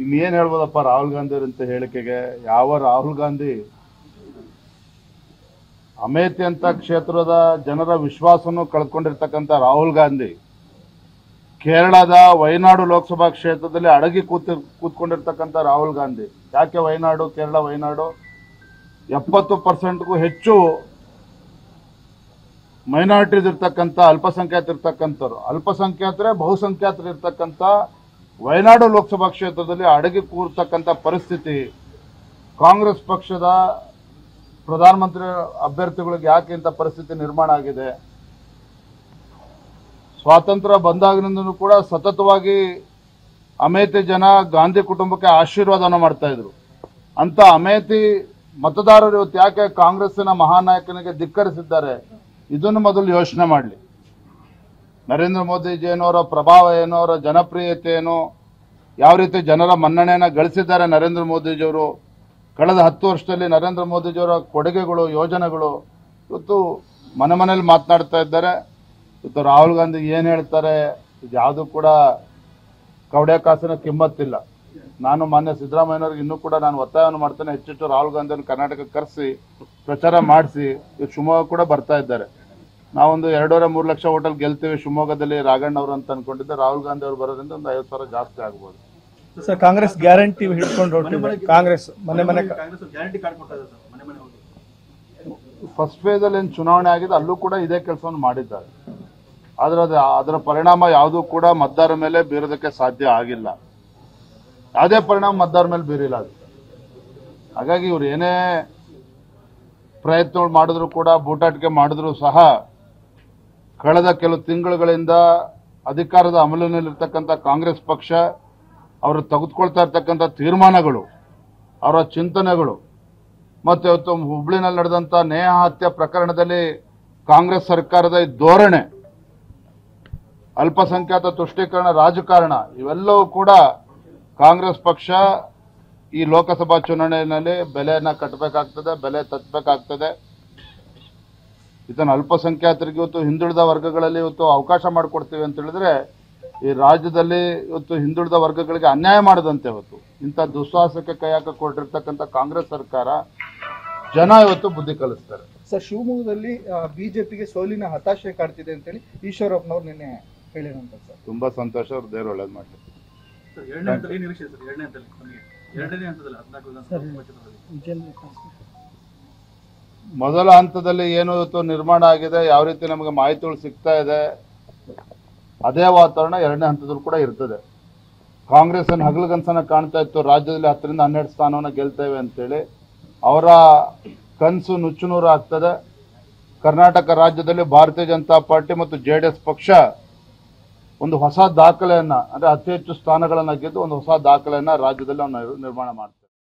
ಇನ್ನೇನ್ ಹೇಳ್ಬೋದಪ್ಪ ರಾಹುಲ್ ಗಾಂಧಿ ಅಂತ ಹೇಳಿಕೆಗೆ? ಯಾವ ರಾಹುಲ್ ಗಾಂಧಿ? ಅಮೇಥಿ ಅಂತ ಕ್ಷೇತ್ರದ ಜನರ ವಿಶ್ವಾಸವನ್ನು ಕಳ್ಕೊಂಡಿರ್ತಕ್ಕಂಥ ರಾಹುಲ್ ಗಾಂಧಿ ಕೇರಳದ ವಯನಾಡು ಲೋಕಸಭಾ ಕ್ಷೇತ್ರದಲ್ಲಿ ಅಡಗಿ ಕೂತಿ, ಕೂತ್ಕೊಂಡಿರ್ತಕ್ಕಂಥ ರಾಹುಲ್ ಗಾಂಧಿ. ಯಾಕೆ ವಯನಾಡು ಕೇರಳ ವಯನಾಡು ಎಪ್ಪತ್ತು ಪರ್ಸೆಂಟ್ಗೂ ಹೆಚ್ಚು ಮೈನಾರಿಟೀಸ್ ಇರ್ತಕ್ಕಂಥ, ಅಲ್ಪಸಂಖ್ಯಾತ ಇರ್ತಕ್ಕಂಥವ್ರು. ಅಲ್ಪಸಂಖ್ಯಾತರೇ ಬಹುಸಂಖ್ಯಾತರು ಇರ್ತಕ್ಕಂಥ ವಯನಾಡು ಲೋಕಸಭಾ ಕ್ಷೇತ್ರದಲ್ಲಿ ಅಡಗಿ ಕೂರ್ತಕ್ಕಂಥ ಪರಿಸ್ಥಿತಿ ಕಾಂಗ್ರೆಸ್ ಪಕ್ಷದ ಪ್ರಧಾನಮಂತ್ರಿ ಅಭ್ಯರ್ಥಿಗಳಿಗೆ ಯಾಕೆ ಇಂಥ ಪರಿಸ್ಥಿತಿ ನಿರ್ಮಾಣ ಆಗಿದೆ? ಸ್ವಾತಂತ್ರ್ಯ ಬಂದಾಗಿನಿಂದನೂ ಕೂಡ ಸತತವಾಗಿ ಅಮೇತಿ ಜನ ಗಾಂಧಿ ಕುಟುಂಬಕ್ಕೆ ಆಶೀರ್ವಾದನ ಮಾಡ್ತಾ ಇದ್ರು. ಅಂತ ಅಮೇತಿ ಮತದಾರರು ಇವತ್ತು ಯಾಕೆ ಕಾಂಗ್ರೆಸ್ಸಿನ ಮಹಾನಾಯಕನಿಗೆ ಧಿಕ್ಕರಿಸಿದ್ದಾರೆ? ಇದನ್ನು ಮೊದಲು ಯೋಚನೆ ಮಾಡಲಿ. ನರೇಂದ್ರ ಮೋದಿಜಿಯವರ ಪ್ರಭಾವ ಏನು ಅವರ ಜನಪ್ರಿಯತೆ ಏನು ಯಾವ ರೀತಿ ಜನರ ಮನ್ನಣೆಯನ್ನು ಗಳಿಸಿದ್ದಾರೆ ನರೇಂದ್ರ ಮೋದಿಜಿಯವರು ಕಳೆದ ಹತ್ತು ವರ್ಷದಲ್ಲಿ ನರೇಂದ್ರ ಮೋದಿಜಿಯವರ ಕೊಡುಗೆಗಳು, ಯೋಜನೆಗಳು ಇವತ್ತು ಮನೆ ಮನೇಲಿ ಮಾತನಾಡ್ತಾ ಇದ್ದಾರೆ. ಇವತ್ತು ರಾಹುಲ್ ಗಾಂಧಿ ಏನು ಹೇಳ್ತಾರೆ, ಇದು ಯಾವುದು ಕೂಡ ಕವಡೆ ಕಾಸಿನ ಕಿಮ್ಮತ್ತಿಲ್ಲ. ನಾನು ಮಾನ್ಯ ಸಿದ್ದರಾಮಯ್ಯವ್ರಿಗೆ ಇನ್ನೂ ಕೂಡ ನಾನು ಒತ್ತಾಯವನ್ನು ಮಾಡ್ತೇನೆ, ಹೆಚ್ಚೆಚ್ಚು ರಾಹುಲ್ ಗಾಂಧಿಯನ್ನು ಕರ್ನಾಟಕಕ್ಕೆ ಕರೆಸಿ, ಪ್ರಚಾರ ಮಾಡಿಸಿ ಇವತ್ತು ಶಿವಮೊಗ್ಗ ಕೂಡ ಬರ್ತಾ ಇದ್ದಾರೆ. ನಾವೊಂದು ಎರಡೂವರೆ ಮೂರು ಲಕ್ಷ ಹೋಟೆಲ್ ಗೆಲ್ತೀವಿ ಶಿವಮೊಗ್ಗದಲ್ಲಿ ರಾಘಣ್ಣ ಅವರು ಅಂತ ಅನ್ಕೊಂಡಿದ್ದೆ. ರಾಹುಲ್ ಗಾಂಧಿ ಅವರು ಬರೋದ್ರಿಂದ ಒಂದು ಐವತ್ತು ಸಾವಿರ ಜಾಸ್ತಿ ಆಗ್ಬೋದು. ಸರ್ ಕಾಂಗ್ರೆಸ್ ಗ್ಯಾರಂಟಿ ಹಿಡ್ಕೊಂಡು ಹೊರಟಿದೆ ಕಾಂಗ್ರೆಸ್ ಮನೆ ಮನೆ ಕಾಂಗ್ರೆಸ್ ಗ್ಯಾರಂಟಿ ಕಾರ್ಡ್ ಕೊಡ್ತಾ ಸರ್ ಮನೆ ಮನೆ ಹೋಗಿ. ಫಸ್ಟ್ ಫೇಸಲ್ಲಿ ಏನು ಚುನಾವಣೆ ಆಗಿದೆ ಅಲ್ಲೂ ಕೂಡ ಇದೇ ಕೆಲಸವನ್ನು ಮಾಡಿದ್ದಾರೆ. ಆದ್ರೆ ಅದು ಅದರ ಪರಿಣಾಮ ಯಾವುದೂ ಕೂಡ ಮತದಾರರ ಮೇಲೆ ಬೀರೋದಕ್ಕೆ ಸಾಧ್ಯ ಆಗಿಲ್ಲ. ಯಾವುದೇ ಪರಿಣಾಮ ಮತದಾರರ ಮೇಲೆ ಬೀರಿಲ್ಲ ಅದು. ಹಾಗಾಗಿ ಇವ್ರು ಏನೇ ಪ್ರಯತ್ನಗಳು ಮಾಡಿದ್ರು ಕೂಡ ಬೂಟಾಟಿಕೆ ಮಾಡಿದ್ರು ಸಹ ಕಳೆದ ಕೆಲವು ತಿಂಗಳುಗಳಿಂದ ಅಧಿಕಾರದ ಅಮಲಿನಲ್ಲಿರ್ತಕ್ಕಂಥ ಕಾಂಗ್ರೆಸ್ ಪಕ್ಷ, ಅವರು ತೆಗೆದುಕೊಳ್ತಾ ಇರ್ತಕ್ಕಂಥ ತೀರ್ಮಾನಗಳು, ಅವರ ಚಿಂತನೆಗಳು, ಮತ್ತು ಇವತ್ತು ಹುಬ್ಳಿನಲ್ಲಿ ನಡೆದಂಥ ನೇಹ ಹತ್ಯೆ ಪ್ರಕರಣದಲ್ಲಿ ಕಾಂಗ್ರೆಸ್ ಸರ್ಕಾರದ ಧೋರಣೆ, ಅಲ್ಪಸಂಖ್ಯಾತ ತುಷ್ಟೀಕರಣ ರಾಜಕಾರಣ, ಇವೆಲ್ಲವೂ ಕೂಡ ಕಾಂಗ್ರೆಸ್ ಪಕ್ಷ ಈ ಲೋಕಸಭಾ ಚುನಾವಣೆಯಲ್ಲಿ ಬೆಲೆಯನ್ನು ಕಟ್ಟಬೇಕಾಗ್ತದೆ, ಬೆಲೆ ತತ್ತಬೇಕಾಗ್ತದೆ ಇದನ್ನು ಅಲ್ಪಸಂಖ್ಯಾತರಿಗೆ ಇವತ್ತು ಹಿಂದುಳಿದ ವರ್ಗಗಳಲ್ಲಿ ಇವತ್ತು ಅವಕಾಶ ಮಾಡಿಕೊಡ್ತೇವೆ ಅಂತ ಹೇಳಿದ್ರೆ ಈ ರಾಜ್ಯದಲ್ಲಿ ಇವತ್ತು ಹಿಂದುಳಿದ ವರ್ಗಗಳಿಗೆ ಅನ್ಯಾಯ ಮಾಡದಂತೆ ಇವತ್ತು. ಇಂಥ ದುಸ್ಸಾಹಸಕ್ಕೆ ಕೈ ಹಾಕಿಕೊಂಡಿರ್ತಕ್ಕಂಥ ಕಾಂಗ್ರೆಸ್ ಸರ್ಕಾರ ಜನ ಇವತ್ತು ಬುದ್ಧಿ ಕಲಿಸ್ತಾರೆ. ಸರ್ ಶಿವಮೊಗ್ಗದಲ್ಲಿ ಬಿಜೆಪಿಗೆ ಸೋಲಿನ ಹತಾಶೆ ಕಾಡ್ತಿದೆ ಅಂತೇಳಿ ಈಶ್ವರಪ್ಪನವ್ರು ನಿನ್ನೆ ಹೇಳಿರುವಂತ ಸರ್. ತುಂಬಾ ಸಂತೋಷ ಅವ್ರು ದೇವ್ರು ಒಳ್ಳೇದು ಮಾಡಲಿ. ಎರಡನೇ ಹಂತದಲ್ಲಿ ಎರಡನೇ ಹಂತದಲ್ಲಿ ಎರಡನೇ ಹಂತದಲ್ಲಿ ಹದಿನಾಲ್ಕು ಮೊದಲ ಹಂತದಲ್ಲಿ ಏನು ಇವತ್ತು ನಿರ್ಮಾಣ ಆಗಿದೆ, ಯಾವ ರೀತಿ ನಮಗೆ ಮಾಹಿತಿಗಳು ಸಿಗ್ತಾ ಇದೆ, ಅದೇ ವಾತಾವರಣ ಎರಡನೇ ಹಂತದಲ್ಲೂ ಕೂಡ ಇರ್ತದೆ. ಕಾಂಗ್ರೆಸ್ ಅನ್ನು ಹಗಲುಗನಸನ್ನ ಕಾಣ್ತಾ ಇತ್ತು, ರಾಜ್ಯದಲ್ಲಿ ಹತ್ತರಿಂದ ಹನ್ನೆರಡು ಸ್ಥಾನವನ್ನು ಗೆಲ್ತೇವೆ ಅಂತೇಳಿ. ಅವರ ಕನಸು ನುಚ್ಚುನೂರು ಆಗ್ತದೆ. ಕರ್ನಾಟಕ ರಾಜ್ಯದಲ್ಲಿ ಭಾರತೀಯ ಜನತಾ ಪಾರ್ಟಿ ಮತ್ತು ಜೆ ಡಿ ಎಸ್ ಪಕ್ಷ ಒಂದು ಹೊಸ ದಾಖಲೆಯನ್ನ, ಅಂದ್ರೆ ಅತಿ ಹೆಚ್ಚು ಸ್ಥಾನಗಳನ್ನ ಗೆದ್ದು ಒಂದು ಹೊಸ ದಾಖಲೆಯನ್ನು ರಾಜ್ಯದಲ್ಲಿ ನಿರ್ಮಾಣ ಮಾಡ್ತೇವೆ